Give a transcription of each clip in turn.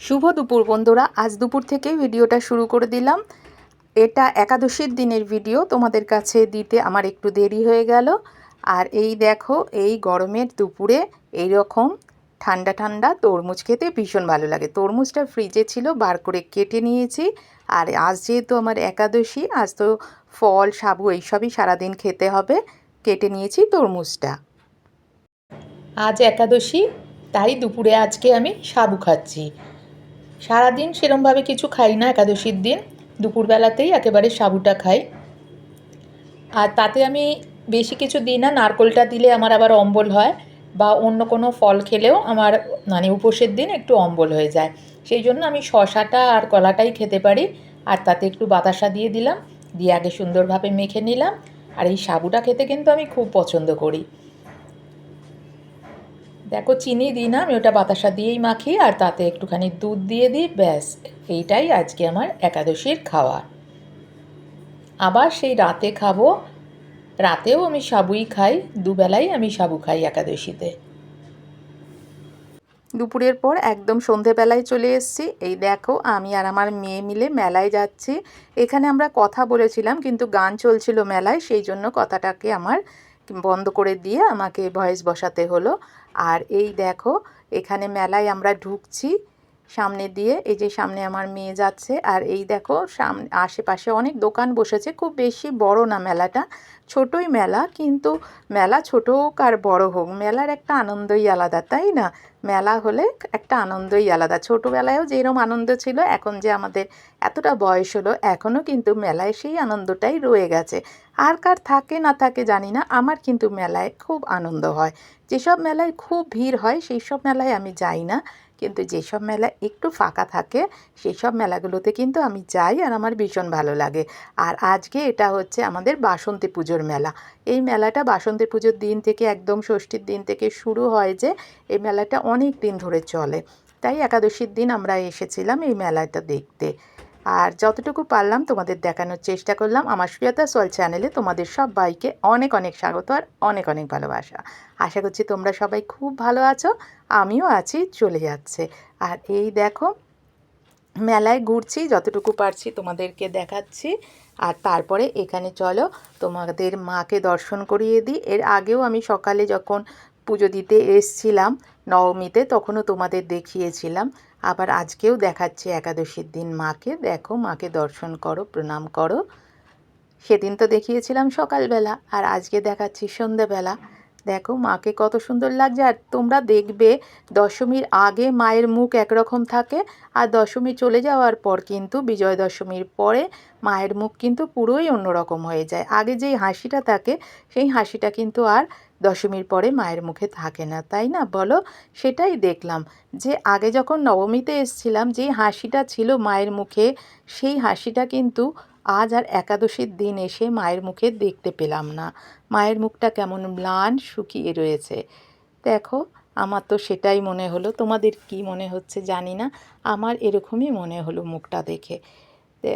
শুভ দুপুর বন্ধুরা। আজ দুপুর থেকে ভিডিওটা শুরু করে দিলাম। এটা একাদশীর দিনের ভিডিও, তোমাদের কাছে দিতে আমার একটু দেরি হয়ে গেল। আর এই দেখো, এই গরমের দুপুরে এই রকম ঠান্ডা ঠান্ডা তরমুজ খেতে ভীষণ ভালো লাগে। তরমুজটা ফ্রিজে ছিল, বার করে কেটে নিয়েছি। আর আজ যেহেতু আমার একাদশী, আজ তো ফল, সাবু এইসবই সারাদিন খেতে হবে। কেটে নিয়েছি তরমুজটা। আজ একাদশী, তাই দুপুরে আজকে আমি সাবু খাচ্ছি। সারাদিন সেরমভাবে কিছু খাই না, একাদশীর দিন। দুপুরবেলাতেই একেবারে সাবুটা খাই। আর তাতে আমি বেশি কিছু দিই না, নারকোলটা দিলে আমার আবার অম্বল হয় বা অন্য কোনো ফল খেলেও আমার মানে উপোসের দিন একটু অম্বল হয়ে যায়। সেই জন্য আমি শশাটা আর কলাটাই খেতে পারি। আর তাতে একটু বাতাসা দিয়ে দিলাম, দিয়ে আগে সুন্দরভাবে মেখে নিলাম। আর এই সাবুটা খেতে কিন্তু আমি খুব পছন্দ করি। দেখো, চিনি দিই না, আমি ওটা বাতাসা দিয়েই মাখি, আর তাতে একটুখানি দুধ দিয়ে দিই, ব্যাস। এইটাই আজকে আমার একাদশীর খাওয়া আবার সেই রাতে খাব, রাতেও আমি সাবুই খাই, দুবেলাই আমি সাবু খাই একাদশীতে। দুপুরের পর একদম সন্ধেবেলায় চলে এসেছি। এই দেখো, আমি আর আমার মেয়ে মিলে মেলায় যাচ্ছি। এখানে আমরা কথা বলেছিলাম, কিন্তু গান চলছিল মেলায়, সেই জন্য কথাটাকে আমার বন্ধ করে দিয়ে আমাকে ভয়েস বসাতে হলো। আর এই দেখো এখানে মেলায় আমরা ঢুকছি। সামনে দিয়ে, এই যে সামনে আমার মেয়ে যাচ্ছে, আর এই দেখো সামনে আশেপাশে অনেক দোকান বসেছে, খুব বেশি বড় না মেলাটা, ছোটই মেলা, কিন্তু মেলা ছোট হোক আর বড় হোক, মেলার একটা আনন্দই আলাদা, তাই না? মেলা হলে একটা আনন্দই আলাদা, ছোটোবেলায়ও যেরকম আনন্দ ছিল, এখন যে আমাদের এতটা বয়স হলো এখনও কিন্তু মেলায় সেই আনন্দটাই রয়ে গেছে, আর কার থাকে না থাকে জানি না, আমার কিন্তু মেলায় খুব আনন্দ হয়, যেসব মেলায় খুব ভিড় হয় সেই সব মেলায় আমি যাই না কিন্তু যেসব মেলা একটু ফাঁকা থাকে সেই সব মেলাগুলোতে কিন্তু আমি যাই আর আমার ভীষণ ভালো লাগে। আর আজকে এটা হচ্ছে আমাদের বাসন্তী পুজোর মেলা। এই মেলাটা বাসন্তী পুজোর দিন থেকে একদম ষষ্ঠীর দিন থেকে শুরু হয় যে, এই মেলাটা অনেক দিন ধরে চলে। তাই একাদশীর দিন আমরা এসেছিলাম এই মেলাটা দেখতে। আর যতটুকু পারলাম তোমাদের দেখানোর চেষ্টা করলাম। আমার সুজাতা সল চ্যানেলে তোমাদের সব বাইকে অনেক অনেক স্বাগত আর অনেক অনেক ভালোবাসা। আশা করছি তোমরা সবাই খুব ভালো আছো, আমিও আছি, চলে যাচ্ছে। আর এই দেখো, মেলায় ঘুরছি, যতটুকু পারছি তোমাদেরকে দেখাচ্ছি। আর তারপরে এখানে চলো, তোমাদের মাকে দর্শন করিয়ে দিই। এর আগেও আমি সকালে যখন পুজো দিতে এসছিলাম নবমীতে, তখনও তোমাদের দেখিয়েছিলাম। আবার আজকেও দেখাচ্ছে একাদশীর দিন মাকে। দেখো, মাকে দর্শন করো, প্রণাম করো। সেদিন তো দেখিয়েছিলাম সকালবেলা, আর আজকে দেখাচ্ছি সন্ধ্যেবেলা। দেখো, মাকে কত সুন্দর লাগছে, আর তোমরা দেখবে দশমীর আগে মায়ের মুখ একরকম থাকে, আর দশমী চলে যাওয়ার পর কিন্তু বিজয় দশমীর পরে মায়ের মুখ কিন্তু পুরোই অন্যরকম হয়ে যায়। আগে যেই হাসিটা থাকে, সেই হাসিটা কিন্তু আর দশমীর পরে মায়ের মুখে থাকে না, তাই না? বলো, সেটাই দেখলাম যে আগে যখন নবমীতে এসছিলাম, যে হাসিটা ছিল মায়ের মুখে, সেই হাসিটা কিন্তু আজ আর একাদশীর দিন এসে মায়ের মুখে দেখতে পেলাম না। মায়ের মুখটা কেমন ম্লান শুকিয়ে রয়েছে। দেখো, আমার তো সেটাই মনে হলো। তোমাদের কি মনে হচ্ছে জানি না। আমার এরকমই মনে হলো মুখটা দেখে।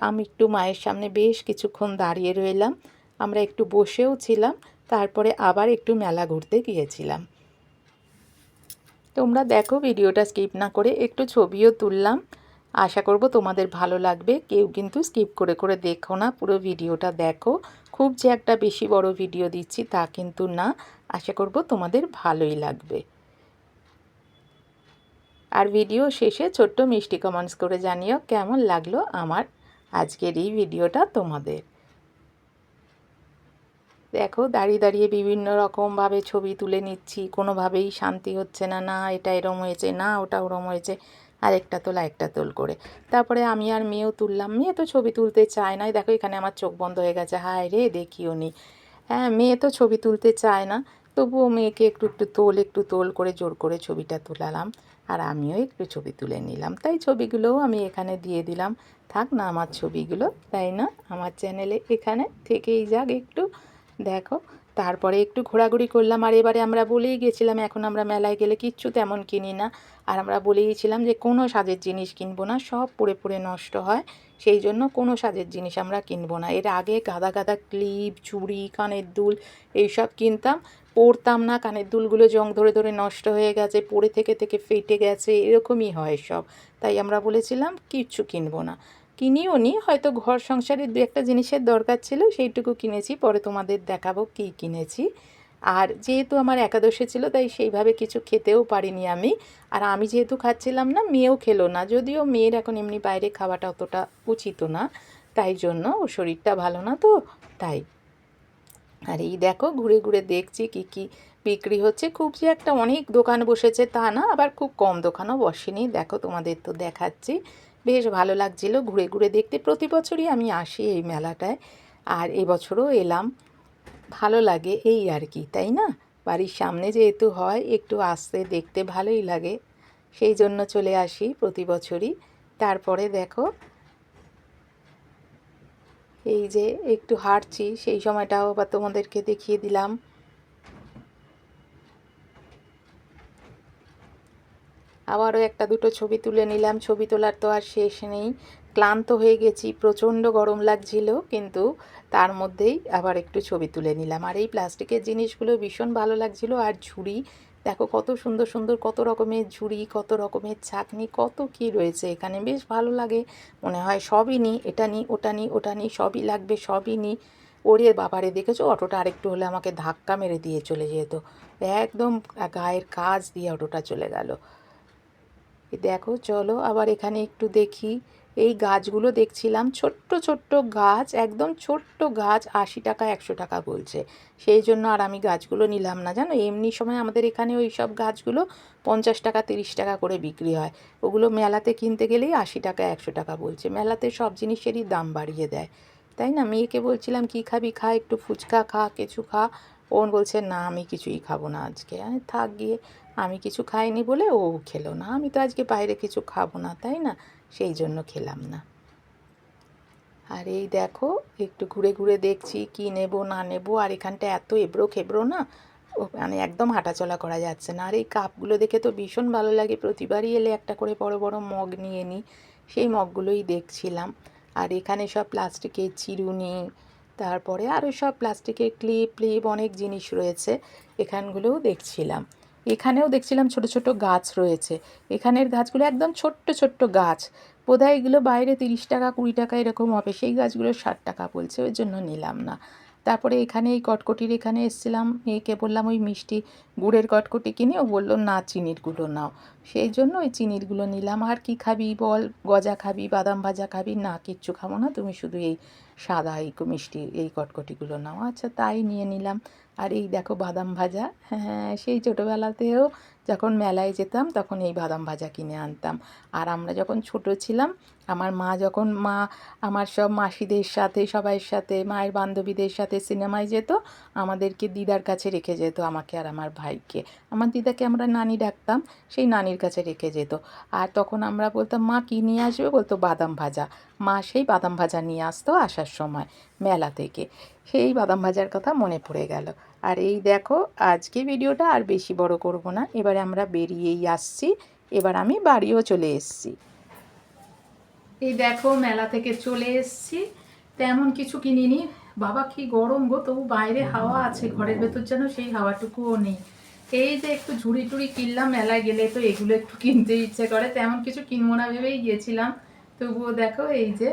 আমি একটু মায়ের সামনে বেশ কিছুক্ষণ দাঁড়িয়ে রইলাম। আমরা একটু বসেও ছিলাম। তারপরে আবার একটু মেলা ঘুরতে গিয়েছিলাম। তোমরা দেখো ভিডিওটা স্কিপ না করে একটু ছবিও তুললাম। আশা করব তোমাদের ভালো লাগবে। কেউ কিন্তু স্কিপ করে করে দেখো না, পুরো ভিডিওটা দেখো। খুব যে একটা বেশি বড় ভিডিও দিচ্ছি তা কিন্তু না। আশা করব তোমাদের ভালোই লাগবে। আর ভিডিও শেষে ছোট্ট মিষ্টি কমেন্টস করে জানিও কেমন লাগল আমার আজকের এই ভিডিওটা তোমাদের। দেখো, দাঁড়িয়ে দাঁড়িয়ে বিভিন্ন রকমভাবে ছবি তুলে নিচ্ছি, কোনোভাবেই শান্তি হচ্ছে না না এটা এরম হয়েছে, না ওটা ওরম হয়েছে, আরেকটা তোল আরেকটা তোল করে। তারপরে আমি আর মেয়েও তুললাম, মেয়ে তো ছবি তুলতে চায় না দেখো এখানে আমার চোখ বন্ধ হয়ে গেছে, হায় রে দেখিও নি। হ্যাঁ মেয়ে তো ছবি তুলতে চায় না, তবুও মেয়েকে একটু একটু তোল একটু তোল করে, জোর করে ছবিটা তুলালাম, আর আমিও একটু ছবি তুলে নিলাম। তাই ছবিগুলোও আমি এখানে দিয়ে দিলাম। থাক না আমার ছবিগুলো, তাই না? আমার চ্যানেলে এখানে থেকেই যাক একটু। দেখো, তারপরে একটু ঘোরাঘুরি করলাম আর এবারে আমরা বলেই গেছিলাম, এখন আমরা মেলায় গেলে কিচ্ছু তেমন কিনি না। আর আমরা বলেইছিলাম যে কোনো সাজের জিনিস কিনবো না, সব পড়ে পড়ে নষ্ট হয়, সেই জন্য কোনো সাজের জিনিস আমরা কিনবো না। এর আগে গাদা গাদা ক্লিপ, চুড়ি, কানের দুল এইসব কিনতাম, পরতাম না, কানের দুলগুলো জং ধরে ধরে নষ্ট হয়ে গেছে, পরে থেকে থেকে ফেটে গেছে, এরকমই হয় সব। তাই আমরা বলেছিলাম, কিচ্ছু কিনবো না। কিনিও নি, হয়তো ঘর সংসারের দু একটা জিনিসের দরকার ছিল, সেইটুকু কিনেছি, পরে তোমাদের দেখাবো কী কিনেছি। আর যেহেতু আমার একাদশে ছিল, তাই সেইভাবে কিছু খেতেও পারিনি আমি। আর আমি যেহেতু খাচ্ছিলাম না, মেয়েও খেলো না, যদিও মেয়ের এখন এমনি বাইরে খাওয়াটা অতটা উচিত না, তাই জন্য ও শরীরটা ভালো না তো, তাই। আর এই দেখো, ঘুরে ঘুরে দেখছি কি কি বিক্রি হচ্ছে। খুব যে একটা অনেক দোকান বসেছে তা না, আবার খুব কম দোকানও বসেনি। দেখো, তোমাদের তো দেখাচ্ছি। বেশ ভালো লাগছিল ঘুরে ঘুরে দেখতে। প্রতি বছরই আমি আসি এই মেলাটায়। আর এবছরও এলাম। ভালো লাগে এই আর কি, তাই না? বাড়ির সামনে যেহেতু হয়, একটু আসতে দেখতে ভালোই লাগে। সেই জন্য চলে আসি প্রতি বছরই। তারপরে দেখো, এই যে একটু হাঁটছি, সেই সময়টাও আবার তোমাদেরকে দেখিয়ে দিলাম। আবারও একটা দুটো ছবি তুলে নিলাম। ছবি তোলার তো আর শেষ নেই। ক্লান্ত হয়ে গেছি, প্রচণ্ড গরম লাগছিল, কিন্তু তার মধ্যেই আবার একটু ছবি তুলে নিলাম। আর এই প্লাস্টিকের জিনিসগুলো ভীষণ ভালো লাগছিল। আর ঝুড়ি, দেখো কত সুন্দর সুন্দর, কত রকমের ঝুড়ি, কত রকমের ছাকনি, কত কি রয়েছে এখানে, বেশ ভালো লাগে। মনে হয় সবই নিই এটা নিই ওটা নিই ওটা নিই সবই লাগবে, সবই নিই ওরে বাবারে, দেখেছ? অটোটা আরেকটু হলে আমাকে ধাক্কা মেরে দিয়ে চলে যেত। একদম গায়ের কাজ দিয়ে অটোটা চলে গেল। দেখো, চলো আবার এখানে একটু দেখি। এই গাছগুলো দেখছিলাম, ছোট্ট ছোট্ট গাছ, একদম ছোট্ট গাছ, আশি টাকা, একশো টাকা বলছে। সেই জন্য আর আমি গাছগুলো নিলাম না, জানো? এমনি সময় আমাদের এখানে ওই সব গাছগুলো পঞ্চাশ টাকা, তিরিশ টাকা করে বিক্রি হয়। ওগুলো মেলাতে কিনতে গেলেই আশি টাকা, একশো টাকা বলছে। মেলাতে সব জিনিসেরই দাম বাড়িয়ে দেয়। তাই না? মেয়েকে বলছিলাম, কী খাবি? খা, একটু ফুচকা খা, কিছু খা। ও বলছে, না, আমি কিছুই খাব না আজকে। থাক গিয়ে। আমি কিছু খাইনি বলে ও খেলো না। আমি তো আজকে বাইরে কিছু খাব না, তাই না? সেই জন্য খেলাম না। আর এই দেখো, একটু ঘুরে ঘুরে দেখছি কি নেব, না নেব, আর এখানটা এত এবড়ো খেবড়ো না, ও মানে একদম হাঁটাচলা করা যাচ্ছে না। আর এই কাপগুলো দেখে তো ভীষণ ভালো লাগে। প্রতিবারই এলে একটা করে বড় বড় মগ নিয়ে নিই সেই মগগুলোই দেখছিলাম। আর এখানে সব প্লাস্টিকের চিরুনি, তারপরে আরও সব প্লাস্টিকের ক্লিপ ক্লিপ অনেক জিনিস রয়েছে, এখানগুলোও দেখছিলাম। এখানেও দেখছিলাম ছোট ছোট গাছ রয়েছে। এখানের গাছগুলো একদম ছোট্ট ছোট্ট গাছ। বোধহয় এগুলো বাইরে তিরিশ টাকা, কুড়ি টাকা এরকম হবে। সেই গাছগুলো ষাট টাকা বলছে, ওই জন্য নিলাম না। তারপরে এখানে এই কটকটির এখানে এসেছিলাম মেয়েকে বললাম ওই মিষ্টি গুড়ের কটকটি কিনে। ও বলল, না চিনিরগুলো নাও। সেই জন্য ওই চিনিরগুলো নিলাম। আর কি খাবি বল? গজা খাবি, বাদাম ভাজা খাবি? না, কিচ্ছু খাব না, তুমি শুধু এই সাদা এই মিষ্টি এই কটকটিগুলো নাও। আচ্ছা তাই নিয়ে নিলাম। আর এই দেখো বাদাম ভাজা। হ্যাঁ সেই ছোটোবেলাতেও যখন মেলায় যেতাম, তখন এই বাদাম ভাজা কিনে আনতাম। আর আমরা যখন ছোট ছিলাম, আমার মা যখন মা, আমার সব মাসিদের সাথে, সবাইয়ের সাথে, মায়ের বান্ধবীদের সাথে সিনেমায় যেত, আমাদেরকে দিদার কাছে রেখে যেত আমাকে আর আমার ভাইকে। আমার দিদাকে আমরা নানি ডাকতাম, সেই নানির কাছে রেখে যেত। আর তখন আমরা বলতাম, মা, কী নিয়ে আসবে? বলতো, বাদাম ভাজা। মা সেই বাদাম ভাজা নিয়ে আসতো আসার সময় মেলা থেকে। সেই বাদাম ভাজার কথা মনে পড়ে গেল। আর এই দেখো, আজকে ভিডিওটা আর বেশি বড় করব না। এবারে আমরা বেরিয়েই আসছি। এবার আমি বাড়িও চলে এসছি। এই দেখো, মেলা থেকে চলে এসছি। তেমন কিছু কিনিনি। বাবা, কি গরম গো, তবু বাইরে হাওয়া আছে। ঘরের ভেতর যেন সেই হাওয়াটুকুও নেই। এই যে একটু ঝুড়ি টুড়ি কিনলাম, মেলায় গেলে তো এগুলো একটু কিনতে ইচ্ছে করে। তেমন কিছু কিনবো না ভেবেই গিয়েছিলাম। তবুও দেখো এই যে,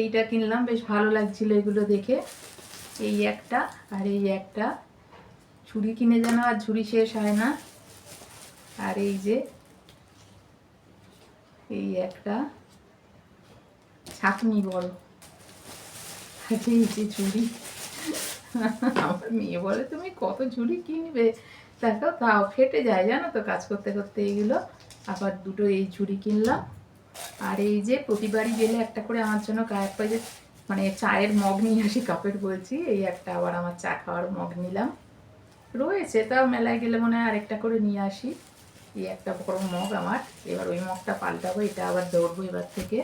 এইটা কিনলাম, বেশ ভালো লাগছিল এগুলো দেখে। এই একটা আর এই একটা। ঝুড়ি কিনে যেন আর ঝুড়ি শেষ হয় না। আর এই যে, এই একটা ছাকনি বড় আর এই যে ঝুড়ি আমার মেয়ে বলে, তুমি কত ঝুড়ি কিনবে? দেখো, তাও ফেটে যায়, জানো তো, কাজ করতে করতে এইগুলো আবার দুটো এই ঝুড়ি কিনলাম। আর এই যে প্রতিবারই গেলে একটা করে আমার জন্য কায়ের পাইজে মানে চায়ের মগ নিয়ে আসি, কাপের বলছি, এই একটা আবার আমার চা খাওয়ার মগ নিলাম। রয়েছে, তাও মেলায় গেলে মনে হয় আরেকটা করে নিয়ে আসি। এই একটা বড় মগ আমার, এবার ওই মগটা পাল্টাবো, এটা আবার দৌড়বো এবার থেকে।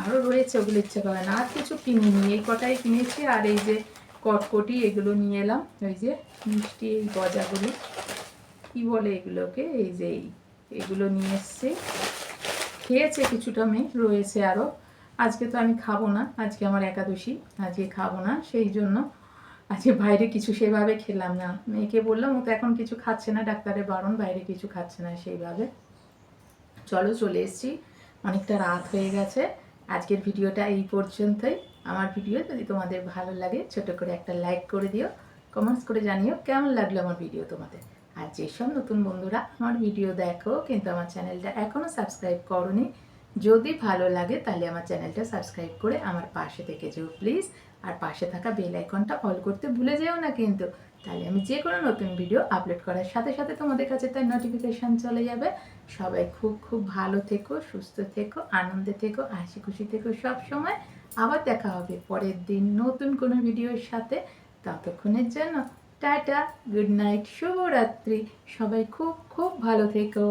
আরও রয়েছে, ওগুলো ইচ্ছে করে না। আর কিছু কিনিনি, এই কটাই কিনেছি, আর এই যে কটকটি, এগুলো নিয়ে এলাম। ওই যে মিষ্টি, এই গজাগুলো। কী বলে এগুলোকে? এই যে এই, এগুলো নিয়ে এসছে। খেয়েছে কিছুটা মেয়ে, রয়েছে আরও আজকে তো আমি খাব না, আজকে আমার একাদশী, আজকে খাব না, সেই জন্য আজকে বাইরে কিছু সেভাবে খেলাম না। মেয়েকে বললাম, ও তো এখন কিছু খাচ্ছে না, ডাক্তারের বারণ, বাইরে কিছু খাচ্ছে না সেইভাবে। চলো চলে এসছি, অনেকটা রাত হয়ে গেছে। আজকের ভিডিওটা এই পর্যন্তই। আমার ভিডিও যদি তোমাদের ভালো লাগে, ছোট করে একটা লাইক করে দিও কমেন্টস করে জানিও কেমন লাগল আমার ভিডিও তোমাদের। আর যেসব নতুন বন্ধুরা আমার ভিডিও দেখো, কিন্তু আমার চ্যানেলটা এখনও সাবস্ক্রাইব করনি, যদি ভালো লাগে তাহলে আমার চ্যানেলটা সাবস্ক্রাইব করে আমার পাশে থেকে যেও প্লিজ আর পাশে থাকা বেল আইকনটা অল করতে ভুলে যেও না কিন্তু। তাহলে আমি যে কোনো নতুন ভিডিও আপলোড করার সাথে সাথে তোমাদের কাছে তার নোটিফিকেশান চলে যাবে। সবাই খুব খুব ভালো থেকো, সুস্থ থেকো, আনন্দে থেকো হাসি খুশি থেকো সব সময়। আবার দেখা হবে পরের দিন নতুন কোনো ভিডিওর সাথে। ততক্ষণের জন্য টাটা গুড নাইট শুভরাত্রি। সবাই খুব খুব ভালো থেকো।